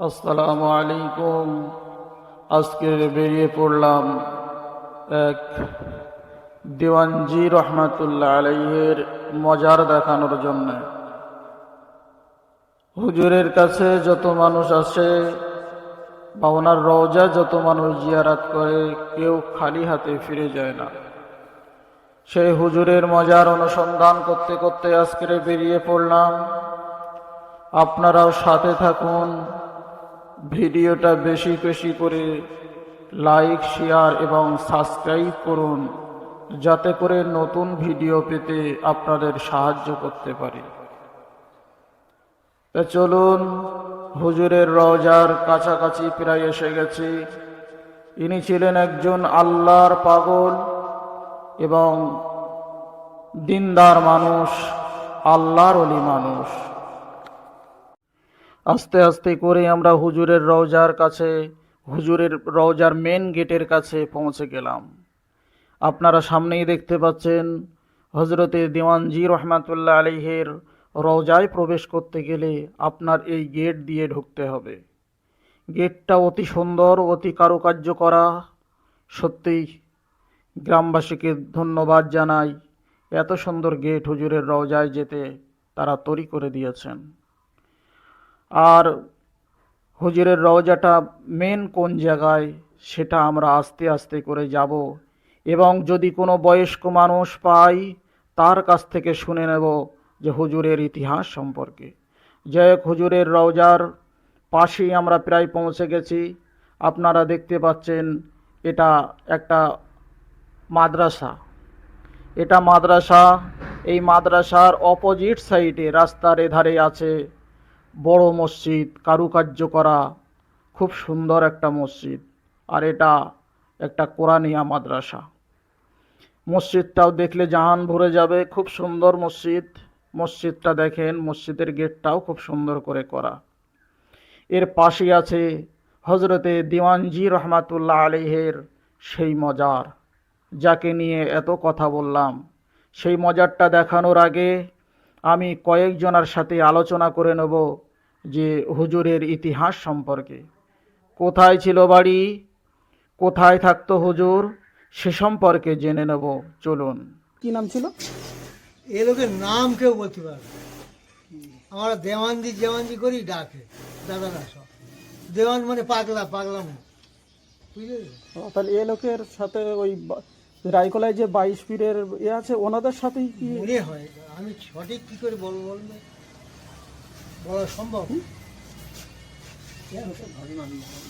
আসসালামু আলাইকুম। আজকে বেরিয়ে পড়লাম এক দেওয়ানজি রহমাতুল্লাহ আলাইহের মজার দেখানোর জন্য। হুজুরের কাছে যত মানুষ আসে বা ওনার রওজা যত মানুষ জিয়ারাত করে, কেউ খালি হাতে ফিরে যায় না। সেই হুজুরের মজার অনুসন্ধান করতে করতে আজকে বেরিয়ে পড়লাম। আপনারাও সাথে থাকুন। ভিডিওটা বেশি বেশি করে লাইক, শেয়ার এবং সাবস্ক্রাইব করুন, যাতে করে নতুন ভিডিও পেতে আপনাদের সাহায্য করতে পারি। তা চলুন, হুজুরের রওজার কাছাকাছি প্রায় এসে গেছি। ইনি ছিলেন একজন আল্লাহর পাগল এবং দিনদার মানুষ, আল্লাহর অলি মানুষ। আস্তে আস্তে করে আমরা হুজুরের রওজার কাছে, হুজুরের রওজার মেন গেটের কাছে পৌঁছে গেলাম। আপনারা সামনেই দেখতে পাচ্ছেন হজরতে দিওয়ানজি রহমাতুল্লাহ আলিহের রওজায় প্রবেশ করতে গেলে আপনার এই গেট দিয়ে ঢুকতে হবে। গেটটা অতি সুন্দর, অতি কারুকার্য করা। সত্যিই গ্রামবাসীকে ধন্যবাদ জানাই, এত সুন্দর গেট হুজুরের রওজায় যেতে তারা তৈরি করে দিয়েছেন। আর হুজুরের রওজাটা মেন কোন জায়গায়, সেটা আমরা আস্তে আস্তে করে যাব। এবং যদি কোনো বয়স্ক মানুষ পাই, তার কাছ থেকে শুনে নেব যে হুজুরের ইতিহাস সম্পর্কে। হোক, হুজুরের রওজার পাশেই আমরা প্রায় পৌঁছে গেছি। আপনারা দেখতে পাচ্ছেন, এটা একটা মাদ্রাসা। এটা মাদ্রাসা, এই মাদ্রাসার অপোজিট সাইডে রাস্তার এধারে আছে বড় মসজিদ, কারুকার্য করা খুব সুন্দর একটা মসজিদ। আর এটা একটা কোরআনিয়া মাদ্রাসা। মসজিদটাও দেখলে জাহান ভরে যাবে, খুব সুন্দর মসজিদ। মসজিদটা দেখেন, মসজিদের গেটটাও খুব সুন্দর করে করা। এর পাশে আছে হজরতে দিওয়ানজি রহমাতুল্লাহ আলিহের সেই মজার। যাকে নিয়ে এত কথা বললাম, সেই মজারটা দেখানোর আগে আমি কয়েকজনের সাথে আলোচনা করে নেব যে হুজুরের ইতিহাস সম্পর্কে। কোথায় ছিল বাড়ি? কোথায় থাকতো হুজুর? সে সম্পর্কে জেনে নেব চলুন। কি নাম ছিল? এ লোকের নাম কেউ বলতে পারবে আমরা দেওয়ানজি দেওয়ানজি করি ডাকে দাদারা সব। দেওয়ান মানে পাগলা পাগলা বুঝলে? তাহলে এ লোকের সাথে ওই রায়কলায় যে বাইশ পীরের এ আছে ওনাদের সাথেই কি মনে হয় আমি সঠিক কি করে বলব বলবে বলা সম্ভব?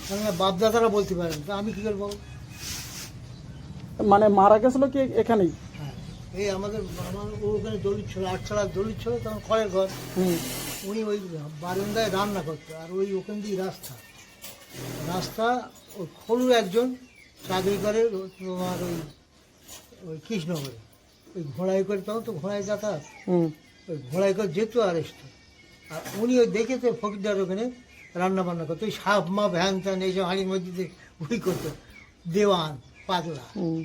কেননা বাপ দাদারা বলতে পারেন আমি কি করে বলব? মানে মারা গেছিল কি এখানেই? হ্যাঁ। এই আমাদের আমার ওখানে দলিত ছিল আটছাড়া দলিত ছিল তখন খড়ের ঘর। উনি ওই বারান্দায় রান্না করতো আর ওই ওখান দিয়ে রাস্তা। রাস্তা ওই খলু একজন চাকরি করে তোমার ওই ওই কৃষ্ণগরে ওই ঘোড়াই করে তখন তো ঘোড়ায় যাতায়াত। ওই ঘোড়াই করে যেত আর আসতো আর উনি ওই দেখেছে ফকিরদার ওখানে রান্না বান্না করতো। ওই সাপ মা ভ্যান ত্যান এইসব হাঁড়ির মধ্যে উই করতো। দেওয়ান পাগলা। হুম।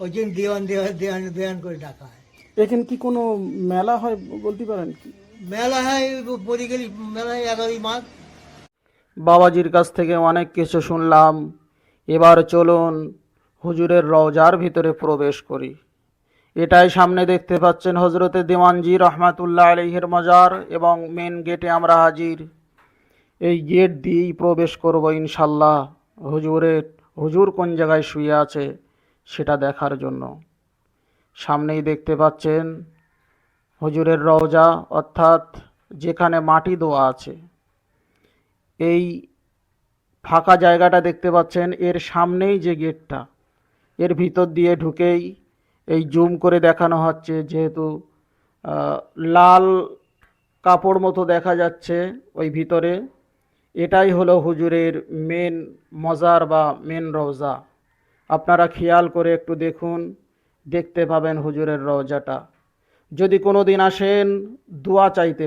ওই জন্য দেওয়ান দেওয়ান দেওয়ান দেওয়ান করে ডাকা হয়। এখানে কি কোনো মেলা হয় বলতে পারেন কি? মেলা হয় পড়ে গেলি মেলায় এগারোই মাস বাবাজির কাছ থেকে অনেক কিছু শুনলাম। এবার চলুন হুজুরের রওজার ভিতরে প্রবেশ করি। এটাই সামনে দেখতে পাচ্ছেন হজরতে দিওয়ানজি রহমাতুল্লাহ আলহের মজার এবং মেন গেটে আমরা হাজির। এই গেট দিয়েই প্রবেশ করব ইনশাল্লাহ হুজুরের হুজুর কোন জায়গায় শুয়ে আছে সেটা দেখার জন্য। সামনেই দেখতে পাচ্ছেন হুজুরের রওজা, অর্থাৎ যেখানে মাটি দোয়া আছে। এই ফাঁকা জায়গাটা দেখতে পাচ্ছেন, এর সামনেই যে গেটটা এর ভিতর দিয়ে ঢুকেই এই জুম করে দেখানো হচ্ছে, যেহেতু লাল কাপড় মতো দেখা যাচ্ছে ওই ভিতরে। এটাই হলো হুজুরের মেন মজার বা মেন রওজা। আপনারা খেয়াল করে একটু দেখুন, দেখতে পাবেন হুজুরের রওজাটা। যদি কোনো দিন আসেন, দোয়া চাইতে